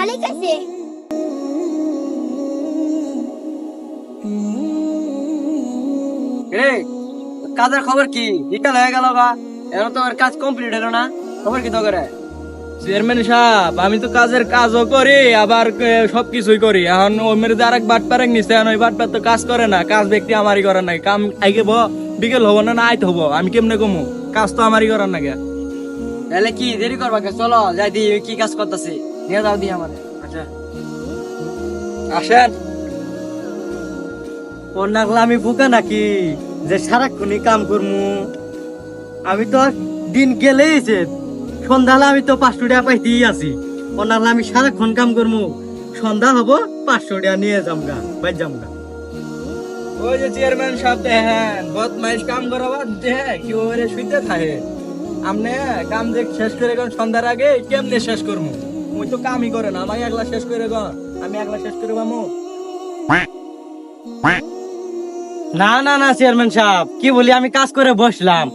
মালিক আছে? রে কাজের খবর কি? বিকাল হয়ে গেল গা। এখন তো আমার কাজ কমপ্লিট হলো না। খবর কি তো করে চেয়ারম্যান সাহেব আমি তো কাজের কাজও করি আবার সবকিছুই করি। এখন ওই মেরে যে আরেক বাট পারেক নিছে এখন ওই বাট পার তো কাজ করে না। কাজ ব্যক্তি আমারই করার নাই কাম আইগে ব বিকেল হব না না আইতে হব। আমি কেমনে কমু কাজ তো আমারই করার নাকি তাহলে কি দেরি করবা চলো যাই দি কি কাজ করতেছি। নিয়ে যাও দি আমার আচ্ছা। আসেন। ওর আমি বুকা নাকি? যে সারাক্ষণই কাম করমু। আমি তো দিন গেলেই যে সন্ধ্যালে আমি তো পাঁচশো টাকা পাইতেই আছি। ওর আমি সারাক্ষণ কাম করমু। সন্ধ্যা হব পাঁচশো টাকা নিয়ে যামগা বাই যামগা। ওই যে চেয়ারম্যান সাহেব দেখেন বদমাইশ কাম করাবার যে কি ওরে শুইতে থাকে। আমনে কাম যে শেষ করে সন্ধ্যার আগে কেমনে শেষ করমু? মুই তো কামই করে না আমি একলা শেষ করে গন আমি একলা শেষ করে বামু। না না না চেয়ারম্যান সাহেব কি বলি আমি কাজ করে বসলাম।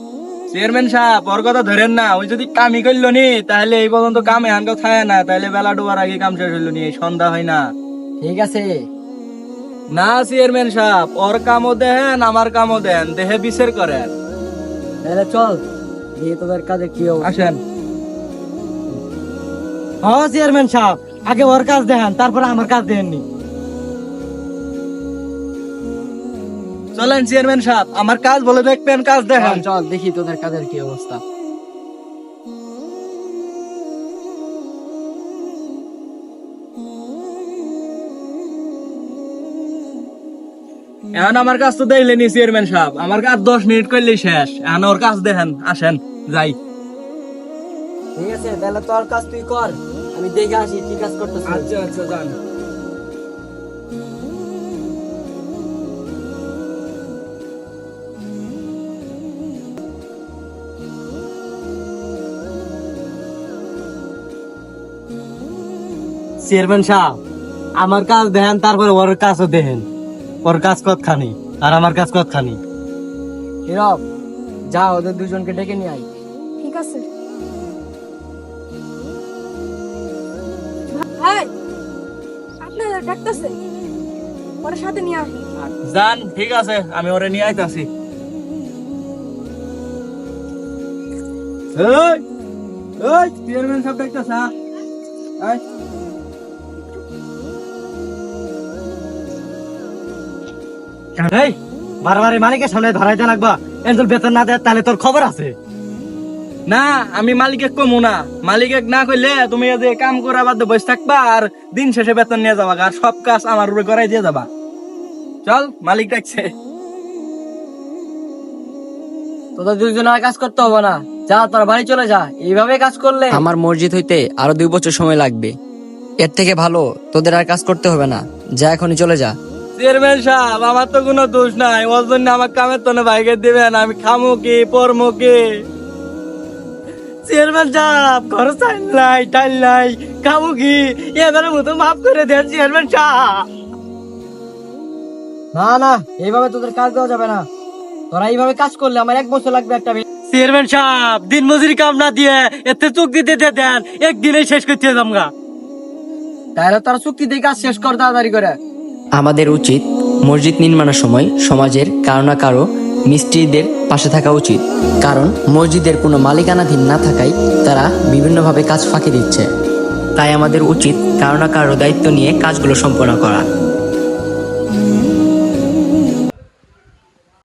চেয়ারম্যান সাহেব ওর কথা ধরেন না ওই যদি কামই করল নি তাহলে এই পর্যন্ত কামে হানকে থাকে না তাহলে বেলা ডোবার আগে কাম শেষ হইল নি এই সন্ধ্যা হয় না। ঠিক আছে। না চেয়ারম্যান সাহেব ওর কামও দেন আমার কামও দেন দেহে বিচার করেন। তাহলে চল দিয়ে তোদের কাজে কি আসেন। হ চেয়ারম্যান সাহেব আগে ওর কাজ দেখান তারপরে আমার কাজ দেননি চলেন চেয়ারম্যান সাহেব আমার কাজ বলে দেখবেন কাজ দেখেন। চল দেখি তোদের কাজের কি অবস্থা। এখন আমার কাজ তো দেখলেনি চেয়ারম্যান সাহেব আমার কাজ দশ মিনিট করলে শেষ। এখন ওর কাজ দেখেন আসেন যাই। ঠিক আছে তাহলে তোর কাজ তুই কর। আমি দেখে আসি কি কাজ করতেছিস আচ্ছা আচ্ছা যান। চেয়ারম্যান সাহেব আমার কাজ দেখেন তারপরে ওর কাজও দেখেন। ওর কাজ কতখানি আর আমার কাজ কতখানি? হিরব যা ওদের দুজনকে ডেকে নিয়ে আয়। ঠিক আছে। আপনারা ডাকতেছে ওর সাথে নিয়ে আসি যান ঠিক আছে আমি ওরে নিয়ে আইতাছি। এই এই চেয়ারম্যান দেখতেছ এই। এই বারবার মালিকের সামনে ধরাইতে লাগবা। এর বেতন না দেয় তাহলে তোর খবর আছে। না আমি মালিকে কমু না। মালিকে না কইলে তুমি এই যে কাম করা বাদ বসে থাকবা আর দিন শেষে বেতন নিয়ে যাবা আর সব কাজ আমার উপরে করাই দিয়ে যাবা। চল মালিক ডাকছে। তোদের দুজন আর কাজ করতে হবে না। যা তোর বাড়ি চলে যা। এইভাবে কাজ করলে আমার মসজিদ হইতে আরও দুই বছর সময় লাগবে। এর থেকে ভালো তোদের আর কাজ করতে হবে না। যা এখনই চলে যা। চেয়ারম্যান সাহেব আমার তো কোনো দোষ নাই। ওর জন্য আমার কামের তো ভাইকে দিবেন। আমি খামু কি পরমু কি? চেয়ারম্যান সাহেব ঘর খাব কি এবারে মতো মাফ করে দেন চেয়ারম্যান সাহেব। না না এইভাবে তোদের কাজ দেওয়া যাবে না। তোরা এইভাবে কাজ করলে আমার এক বছর লাগবে একটা চেয়ারম্যান সাহেব দিন মজুরি কাম না দিয়ে এতে চোখ দিতে দেন একদিনে শেষ করতে যামগা তাহলে তারা চুক্তি দিয়ে কাজ শেষ কর তাড়াতাড়ি করে। আমাদের উচিত মসজিদ নির্মাণের সময় সমাজের কারও না কারও মিস্ত্রিদের পাশে থাকা উচিত। কারণ মসজিদের কোনো মালিকানাধীন না থাকায় তারা বিভিন্নভাবে কাজ ফাঁকি দিচ্ছে। তাই আমাদের উচিত কারও না কারও দায়িত্ব নিয়ে কাজগুলো সম্পন্ন করা।